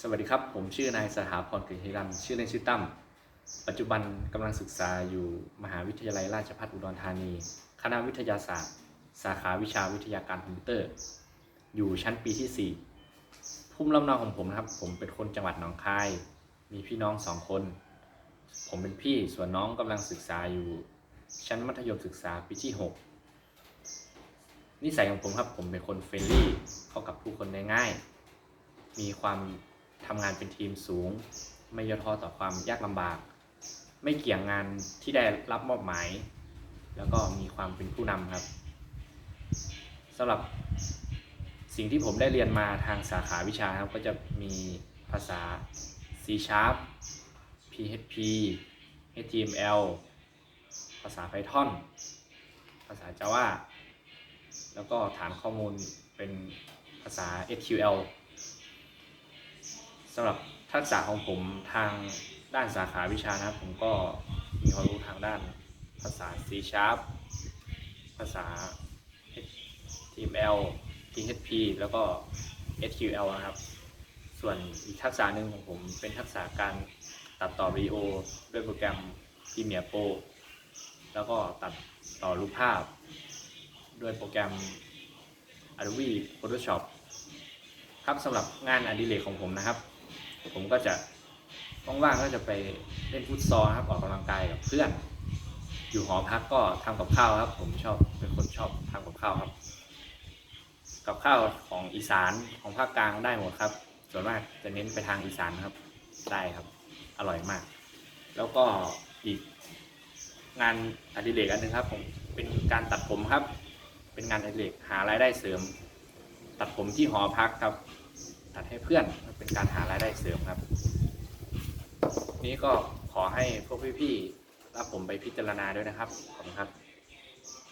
สวัสดีครับ ผมชื่อนายสถาพรกฤษรันชื่อเล่นชื่อตั้ม ปัจจุบันกำลังศึกษาอยู่มหาวิทยาลัยราชภัฏอุดรธานี คณะวิทยาศาสตร์ สาขาวิชาวิทยาการคอมพิวเตอร์ อยู่ชั้นปีที่ 4 ภูมิลำเนาของผมนะครับ ผมเป็นคนจังหวัดหนองคาย มีพี่น้องสองคน ผมเป็นพี่ส่วนน้องกำลังศึกษาอยู่ชั้นมัธยมศึกษาปีที่ 6 นิสัยของผมครับผมเป็นคนเฟรนลี่เข้ากับผู้คนได้ง่าย มีความ ทำงานเป็นทีมสูง ไม่ย่อท้อต่อความยากลำบาก ไม่เกี่ยงงานที่ได้รับมอบหมาย แล้วก็มีความเป็นผู้นำครับสำหรับสิ่งที่ผมได้เรียนมาทางสาขาวิชาครับ ก็จะมีภาษา C Sharp PHP HTML ภาษา Python ภาษา Java แล้วก็ฐานข้อมูลเป็นภาษา SQL สำหรับทักษะของผมทางด้านสาขาวิชานะครับ ผมก็มีความรู้ทางด้านภาษา C Sharp ภาษา HTML PHP แล้วก็ SQL นะครับ ส่วนอีกทักษะหนึ่งของผมเป็นทักษะการตัดต่อวิดีโอด้วยโปรแกรม Premiere Pro แล้วก็ตัดต่อรูปภาพ ด้วยโปรแกรม Adobe Photoshop ครับสำหรับงานอดิเรกของผมนะครับ ผมก็จะว่างๆก็จะไปเล่นฟุตซอลครับออกกำลังกายกับเพื่อน อยู่หอพักก็ทำกับข้าวครับ ผมชอบเป็นคนชอบทำกับข้าวครับ กับข้าวของอีสานของภาคกลางได้หมดครับ ส่วนมากจะเน้นไปทางอีสานครับได้ครับ อร่อยมาก แล้วก็อีกงานอดิเรกอันหนึงครับผมเป็นการตัดผมครับ เป็นงานอดิเรกหารายได้เสริม ตัดผมที่หอพักครับ ตัดให้เพื่อนเป็นการหารายได้เสริมครับ นี้ก็ขอให้พวกพี่ๆรับผมไปพิจารณาด้วยนะครับ ขอบคุณครับ